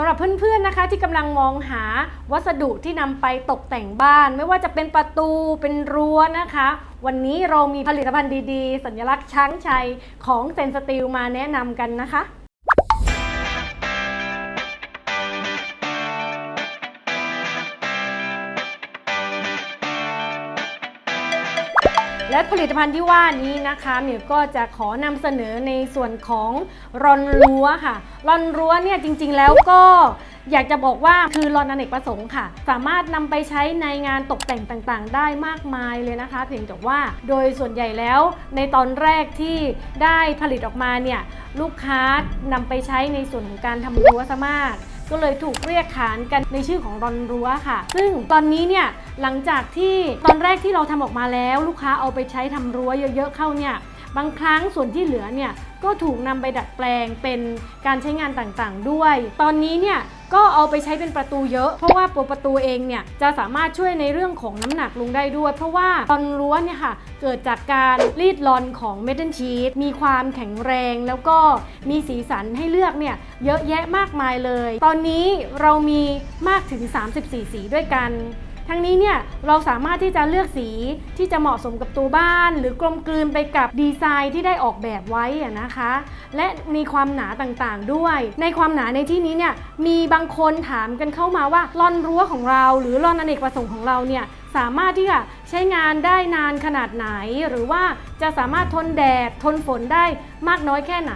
สำหรับเพื่อนๆนะคะที่กำลังมองหาวัสดุที่นำไปตกแต่งบ้าน ไม่ว่าจะเป็นประตูเป็นรั้วนะคะ วันนี้เรามีผลิตภัณฑ์ดีๆ สัญลักษณ์ช้างชัยของเซนสตีลมาแนะนำกันนะคะ และผลิตภัณฑ์ที่ว่านี้นะคะมิวก็จะขอนำเสนอในส่วนของรอนรั้วค่ะ รอนรั้วเนี่ยจริง ๆ แล้วก็อยากจะบอกว่าคือรอนอเนกประสงค์ค่ะ สามารถนำไปใช้ในงานตกแต่งต่างๆ ได้มากมายเลยนะคะ เพียงแต่ว่าโดยส่วนใหญ่แล้วในตอนแรกที่ได้ผลิตออกมาเนี่ยลูกค้านำไปใช้ในส่วนของการทำรั้วซะมาก ก็เลยถูกเรียกขานกันในชื่อของรอนรั้วค่ะ ซึ่งตอนนี้เนี่ยหลังจากที่ตอนแรกที่เราทำออกมาแล้ว ลูกค้าเอาไปใช้ทำรั้วเยอะๆเข้าเนี่ยบางครั้งส่วนที่เหลือเนี่ยก็ถูกนำไปดัดแปลงเป็นการใช้งานต่างๆด้วย ตอนนี้เนี่ย ก็เอาไปใช้เป็นประตูเยอะ เพราะว่าตัวประตูเองเนี่ยจะสามารถช่วยในเรื่องของน้ำหนักลงได้ด้วย เพราะว่าตอนรั้วเนี่ยค่ะเกิดจากการรีดรอนของเมทัลชีตมีความแข็งแรงแล้วก็มีสีสันให้เลือกเนี่ยเยอะแยะมากมายเลย ตอนนี้เรามีมากถึง 34 สีด้วยกัน ทั้งนี้เนี่ยเราสามารถที่จะเลือกสีที่จะเหมาะสมกับตัวบ้าน หรือกลมกลืนไปกับดีไซน์ที่ได้ออกแบบไว้นะคะ และมีความหนาต่างๆด้วย ในความหนาในที่นี้เนี่ยมีบางคนถามกันเข้ามาว่าลอนรั้วของเรา หรือลอนอเนกประสงค์ของเราเนี่ยสามารถที่จะใช้งานได้นานขนาดไหน หรือว่าจะสามารถทนแดดทนฝนได้มากน้อยแค่ไหน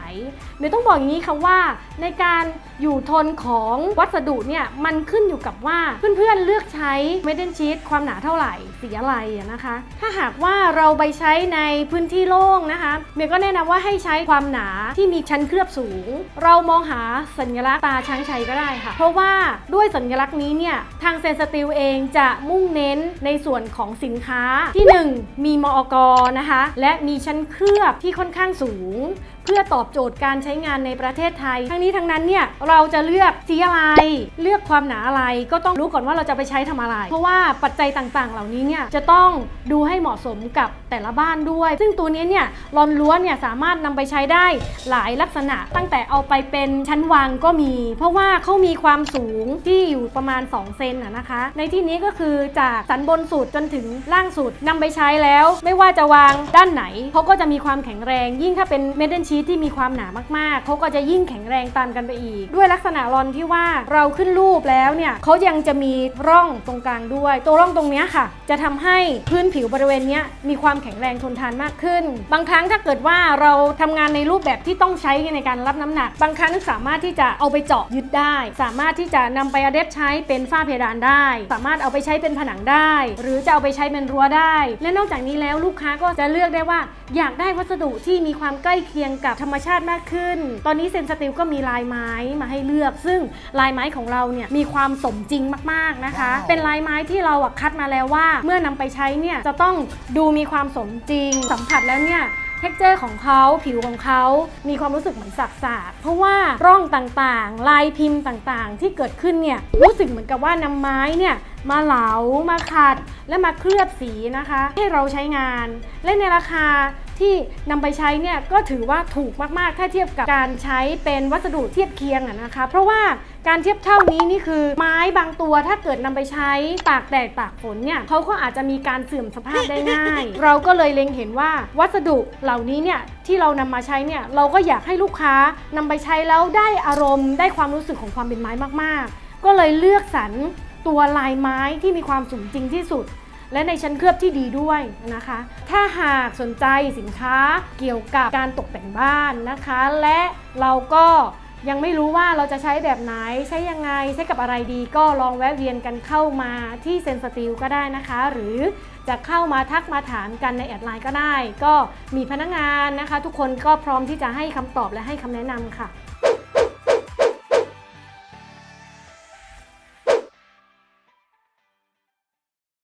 เดี๋ยวต้องบอกอย่างนี้ค่ะว่า ในการอยู่ทนของวัสดุเนี่ยมันขึ้นอยู่กับว่าเพื่อนๆเลือกใช้เมดเดนชีตความหนาเท่าไหร่สีอะไรนะคะ ถ้าหากว่าเราไปใช้ในพื้นที่โล่งนะคะเมย์ก็แนะนำว่าให้ใช้ความหนาที่มีชั้นเคลือบสูง เรามองหาสัญลักษณ์ตาช้างชัยก็ได้ค่ะ เพราะว่าด้วยสัญลักษณ์นี้เนี่ยทางเซนสติลเองจะมุ่งเน้นในส่วนของสินค้าที่ 1 มีมอกนะคะ และมีชั้นเคลือบที่ค่อนข้างสูง เพื่อตอบโจทย์การใช้งานในประเทศไทย ทั้งนี้ทั้งนั้นเนี่ยเราจะเลือกสีอะไร เลือกความหนาอะไรก็ต้องรู้ก่อนว่าเราจะไปใช้ทำอะไร เพราะว่าปัจจัยต่างๆ เหล่านี้เนี่ยจะต้องดูให้เหมาะสมกับแต่ละบ้านด้วย ซึ่งตัวนี้เนี่ยรอนรั้วนเนี่ยสามารถนำไปใช้ได้หลายลักษณะ ตั้งแต่เอาไปเป็นชั้นวางก็มี เพราะว่าเขามีความสูงที่อยู่ประมาณ2เซนนะนะคะ ในที่นี้ก็คือจากสันบนนสุดจนถึงล่างสุดนำไปใช้แล้ว ไม่ว่าจะวางด้านไหนเขาก็จะมีความแข็งแรง ยิ่งถ้าเป็นเมทัลชีทที่มีความหนามากๆเขาก็จะยิ่งแข็งแรงตามกันไปอีก ด้วยลักษณะรอนที่ว่าเราขึ้นรูปแล้วเนี่ยเขายังจะมีร่องตรงกลางด้วย ตัวร่องตรงนี้ค่ะ จะทำให้พื้นผิวบริเวณนี้มีความแข็งแรงทนทานมากขึ้น บางครั้งถ้าเกิดว่าเราทำงานในรูปแบบที่ต้องใช้ในการรับน้ำหนัก บางครั้งสามารถที่จะเอาไปเจาะยึดได้ สามารถที่จะนำไปอะแดปใช้เป็นฝ้าเพดานได้ สามารถเอาไปใช้เป็นผนังได้หรือจะเอาไปใช้เป็นรั้วได้ และนอกจากนี้แล้วลูกค้าก็จะเลือกได้ว่า อยากได้วัสดุที่มีความใกล้เคียงกับธรรมชาติมากขึ้น ตอนนี้เซนสติลก็มีลายไม้มาให้เลือก ซึ่งลายไม้ของเราเนี่ยมีความสมจริงมากๆนะคะว้าวเป็นลายไม้ที่เราอะคัดมาแล้วว่า เมื่อนำไปใช้เนี่ยจะต้องดูมีความสมจริงสัมผัสแล้วเนี่ยเท็กเจอร์ของเขาผิวของเขามีความรู้สึกเหมือนสักๆเพราะว่าร่องต่างๆ ลายพิมพ์ต่างๆ ที่เกิดขึ้นเนี่ยรู้สึกเหมือนกับว่านำไม้เนี่ย มาเหลา มาขัด และมาเคลือบสีนะคะ ให้เราใช้งาน และในราคาที่นำไปใช้เนี่ยก็ถือว่าถูกมากๆ ถ้าเทียบกับการใช้เป็นวัสดุเทียบเคียงนะคะ เพราะว่าการเทียบเท่านี้นี่คือไม้บางตัวถ้าเกิดนำไปใช้ตากแดดตากฝนเนี่ยเขาก็อาจจะมีการเสื่อมสภาพได้ง่าย เราก็เลยเล็งเห็นว่าวัสดุเหล่านี้เนี่ยที่เรานำมาใช้เนี่ยเราก็อยากให้ลูกค้านำไปใช้แล้วได้อารมณ์ ได้ความรู้สึกของความเป็นไม้มากๆ ก็เลยเลือกสรร ตัวลายไม้ที่มีความสมจริงที่สุด และในชั้นเคลือบที่ดีด้วยนะคะ ถ้าหากสนใจสินค้าเกี่ยวกับการตกแต่งบ้านนะคะ และเราก็ยังไม่รู้ว่าเราจะใช้แบบไหนใช้ยังไงใช้กับอะไรดี ก็ลองแวะเวียนกันเข้ามาที่เซนสติลก็ได้นะคะ หรือจะเข้ามาทักมาถามกันในแอดไลน์ก็ได้ ก็มีพนักงานนะคะ ทุกคนก็พร้อมที่จะให้คำตอบและให้คำแนะนำค่ะ